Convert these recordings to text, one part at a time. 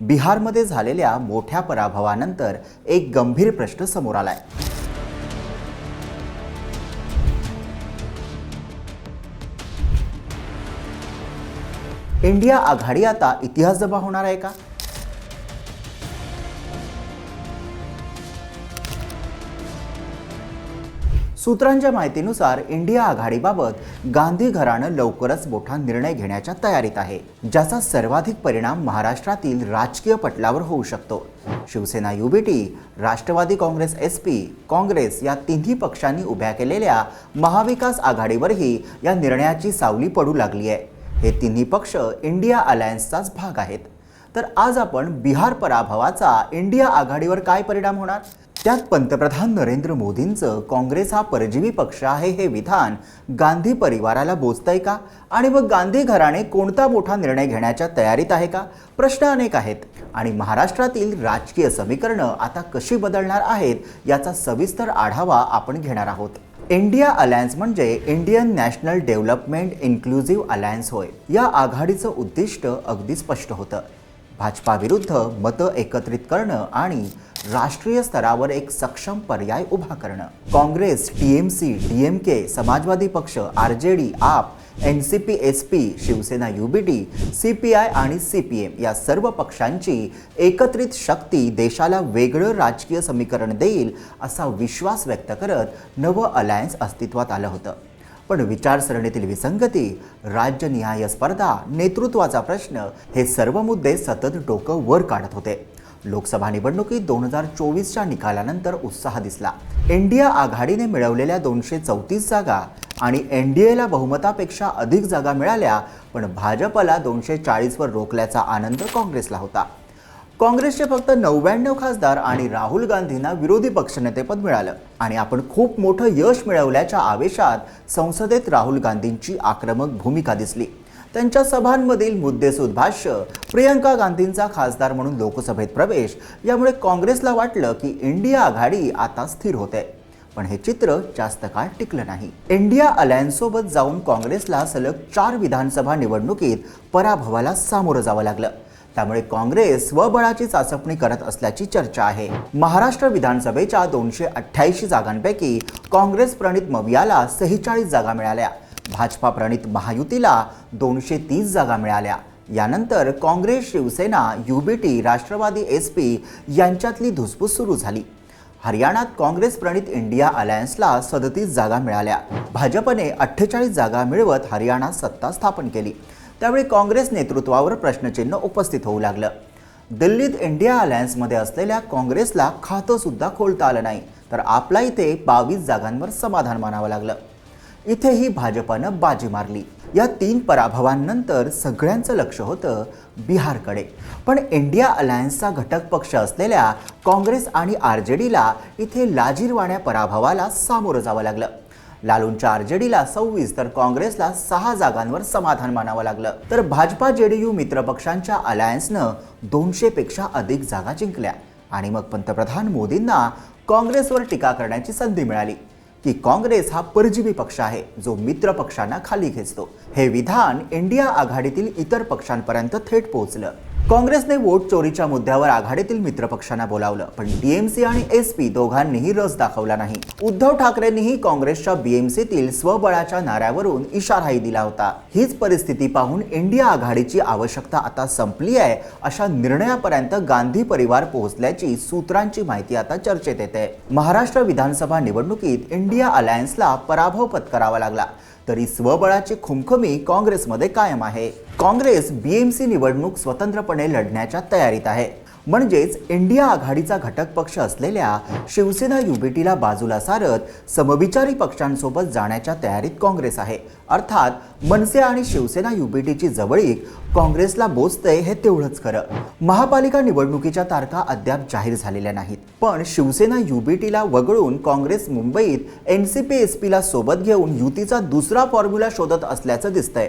बिहारमध्ये झालेल्या मोठ्या पराभवानंतर एक गंभीर प्रश्न समोर आलाय. इंडिया आघाडी आता इतिहास जमा होणार आहे का? सूत्रांच्या माहितीनुसार इंडिया आघाडीबाबत गांधी घराणं लवकरच मोठा निर्णय घेण्याच्या तयारीत आहे ज्याचा सर्वाधिक परिणाम महाराष्ट्रातील राजकीय पटलावर होऊ शकतो. Shiv Sena UBT Rashtravadi Congress S P Congress या तिन्ही पक्षांनी उभ्या केलेल्या महाविकास आघाडीवरही या निर्णयाची सावली पडू लागली आहे. हे तिन्ही पक्ष इंडिया अलायन्सचाच भाग आहेत. तर आज आपण बिहार पराभवाचा इंडिया आघाडीवर काय परिणाम होणार? त्यात पंतप्रधान नरेंद्र मोदींचं काँग्रेस हा परजीवी पक्ष आहे हे विधान गांधी परिवाराला बोचतंय का? आणि मग गांधी घराणे कोणता मोठा निर्णय घेण्याच्या तयारीत आहे का? प्रश्न अनेक आहेत. आणि महाराष्ट्रातील राजकीय समीकरणं आता कशी बदलणार आहेत याचा सविस्तर आढावा आपण घेणार आहोत. इंडिया अलायन्स म्हणजे Indian national development inclusive alliance होय. या आघाडीचं उद्दिष्ट अगदी स्पष्ट होतं. भाजपाविरुद्ध मतं एकत्रित करणं आणि राष्ट्रीय स्तरावर एक सक्षम पर्याय उभा करणं. काँग्रेस टीएमसी डीएमके समाजवादी पक्ष R J D AAP N C P S P Shiv Sena UBT C P I आणि सी पी एम या सर्व पक्षांची एकत्रित शक्ती देशाला वेगळं राजकीय समीकरण देईल असा विश्वास व्यक्त करत नवं अलायन्स अस्तित्वात आलं होतं. पण विचारसरणीतील विसंगती राज्यनिहाय स्पर्धा नेतृत्वाचा प्रश्न हे सर्व मुद्दे सतत डोकं वर काढत होते. लोकसभा निवडणुकीत दोन हजार चोवीसच्या निकालानंतर उत्साह दिसला. इंडिया आघाडीने मिळवलेल्या दोनशे चौतीस जागा आणि एन डी एला बहुमतापेक्षा अधिक जागा मिळाल्या पण भाजपला दोनशे चाळीसवर रोखल्याचा आनंद काँग्रेसला होता. काँग्रेसचे फक्त नव्याण्णव खासदार आणि राहुल गांधींना विरोधी पक्षनेतेपद मिळालं. आणि आपण खूप मोठं यश मिळवल्याच्या आवेशात संसदेत राहुल गांधींची आक्रमक भूमिका दिसली. त्यांच्या सभांमधील मुद्देसूद भाष्य प्रियंका गांधींचा खासदार म्हणून लोकसभेत प्रवेश यामुळे काँग्रेसला वाटलं की इंडिया आघाडी आता स्थिर होते. पण हे चित्र जास्त काळ टिकलं नाही. इंडिया अलायन्ससोबत जाऊन काँग्रेसला सलग चार विधानसभा निवडणुकीत पराभवाला सामोरं जावं लागलं. त्यामुळे काँग्रेस स्वबळाची चाचपणी करत असल्याची चर्चा आहे. महाराष्ट्र विधानसभेच्या दोनशे अठ्ठ्याऐंशी जागांपैकी काँग्रेस प्रणित मवियाला सेहेचाळीस जागा मिळाल्या. भाजपा प्रणित महायुतीला दोनशे तीस जागा मिळाल्या. यानंतर Congress Shiv Sena UBT Rashtravadi S P यांच्यातली धुसफूस सुरू झाली. हरियाणात काँग्रेस प्रणित इंडिया अलायन्सला सदतीस जागा मिळाल्या. भाजपने अठ्ठेचाळीस जागा मिळवत हरियाणात सत्ता स्थापन केली. त्यावेळी काँग्रेस नेतृत्वावर प्रश्नचिन्ह उपस्थित होऊ लागलं. दिल्लीत इंडिया अलायन्समध्ये असलेल्या काँग्रेसला खातंसुद्धा खोलता आलं नाही तर आपला इथे बावीस जागांवर समाधान मानावं लागलं. इथेही भाजपानं बाजी मारली. या तीन पराभवांनंतर सगळ्यांचं लक्ष होतं बिहारकडे. पण इंडिया अलायन्सचा घटक पक्ष असलेल्या काँग्रेस आणि आर जे डीला इथे लाजीरवाण्या पराभवाला सामोरं जावं लागलं. लालूंच्या आर जे डीला सव्वीस तर काँग्रेसला सहा जागांवर समाधान मानावं लागलं. तर भाजपा जेडीयू मित्रपक्षांच्या अलायन्सनं दोनशेपेक्षा अधिक जागा जिंकल्या. आणि मग पंतप्रधान मोदींना काँग्रेसवर टीका करण्याची संधी मिळाली. की काँग्रेस हा परजीवी पक्ष आहे जो मित्र पक्षांना खाली खेचतो. हे विधान इंडिया आघाडीतील इतर पक्षांपर्यंत थेट पोहोचलं. काँग्रेसने वोट चोरीच्या मुद्द्यावर आघाडीतील मित्रपक्षांना बोलावलं पण डीएमसी आणि एस पी दोघांनीही रस दाखवला नाही. उद्धव ठाकरेंनीही काँग्रेसच्या बीएमसीतील स्वबळाच्या नाऱ्यावरून इशाराही दिला होता. हीच परिस्थिती पाहून इंडिया आघाडीची आवश्यकता आता संपली आहे अशा निर्णयापर्यंत गांधी परिवार पोहोचल्याची सूत्रांची माहिती आता चर्चेत येते. महाराष्ट्र विधानसभा निवडणुकीत इंडिया अलायन्सला पराभव पत्करावा लागला. तरी स्वबळाची खुमखुमी काँग्रेसमध्ये कायम आहे. काँग्रेस बीएमसी निवडणूक स्वतंत्रपणे लढण्याच्या तयारीत आहे. म्हणजेच इंडिया आघाडीचा घटक पक्ष असलेल्या शिवसेना युबीटीला बाजूला सारत समविचारी पक्षांसोबत जाण्याच्या तयारीत काँग्रेस आहे. अर्थात मनसे आणि शिवसेना युबीटीची जवळीक काँग्रेसला बोचतंय हे तेवढंच खरं. महापालिका निवडणुकीच्या तारखा अद्याप जाहीर झालेल्या नाहीत. पण शिवसेना युबीटीला वगळून काँग्रेस मुंबईत एन सी पी एस पीला सोबत घेऊन युतीचा दुसरा फॉर्म्युला शोधत असल्याचं दिसतंय.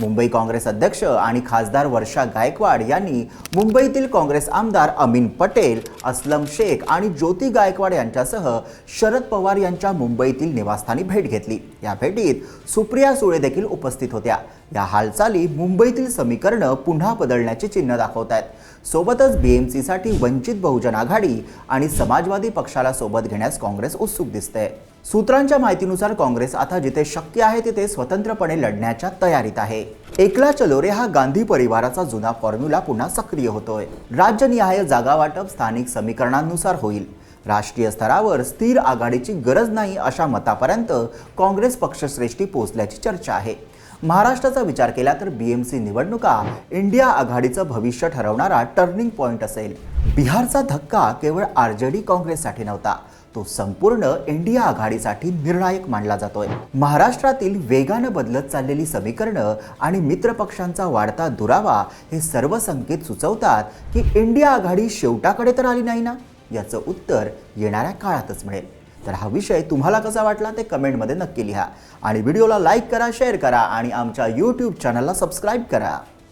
मुंबई काँग्रेस अध्यक्ष आणि खासदार वर्षा गायकवाड यांनी मुंबईतील काँग्रेस आमदार अमीन पटेल असलम शेख आणि ज्योती गायकवाड यांच्यासह शरद पवार यांच्या मुंबईतील निवासस्थानी भेट घेतली. या भेटीत सुप्रिया सुळे देखील उपस्थित होत्या. या हालचाली मुंबईतील समीकरणं पुन्हा बदलण्याचे चिन्ह दाखवत आहेत सोबतच बीएमसीसाठी वंचित बहुजन आघाडी आणि समाजवादी पक्षाला सोबत घेण्यास काँग्रेस उत्सुक दिसते सूत्रांच्या माहितीनुसार काँग्रेस आता जिथे शक्य आहे तिथे स्वतंत्रपणे लढण्याच्या तयारीत आहे. एकला चलोरे हा गांधी परिवाराचा जुना फॉर्म्युला पुन्हा सक्रिय होतोय. राज्यनिहाय जागा वाटप स्थानिक समीकरणांनुसार होईल. राष्ट्रीय स्तरावर स्थिर आघाडीची गरज नाही अशा मतापर्यंत काँग्रेस पक्षश्रेष्ठी पोहोचल्याची चर्चा आहे. महाराष्ट्राचा विचार केला तर बीएमसी निवडणुका इंडिया आघाडीचं भविष्य ठरवणारा टर्निंग पॉइंट असेल. बिहारचा धक्का केवळ आर जे डी काँग्रेससाठी नव्हता तो संपूर्ण इंडिया आघाडीसाठी निर्णायक मानला जातोय. महाराष्ट्रातील वेगानं बदलत चाललेली समीकरणं आणि मित्रपक्षांचा वाढता दुरावा हे सर्व संकेत सुचवतात की इंडिया आघाडी शेवटाकडे तर आली नाही ना? याचं उत्तर येणाऱ्या काळातच मिळेल. तर हा विषय तुम्हाला कसा वाटला ते कमेंटमध्ये नक्की लिहा. आणि व्हिडिओला लाईक करा शेअर करा आणि आमच्या यूट्यूब चॅनलला सबस्क्राईब करा.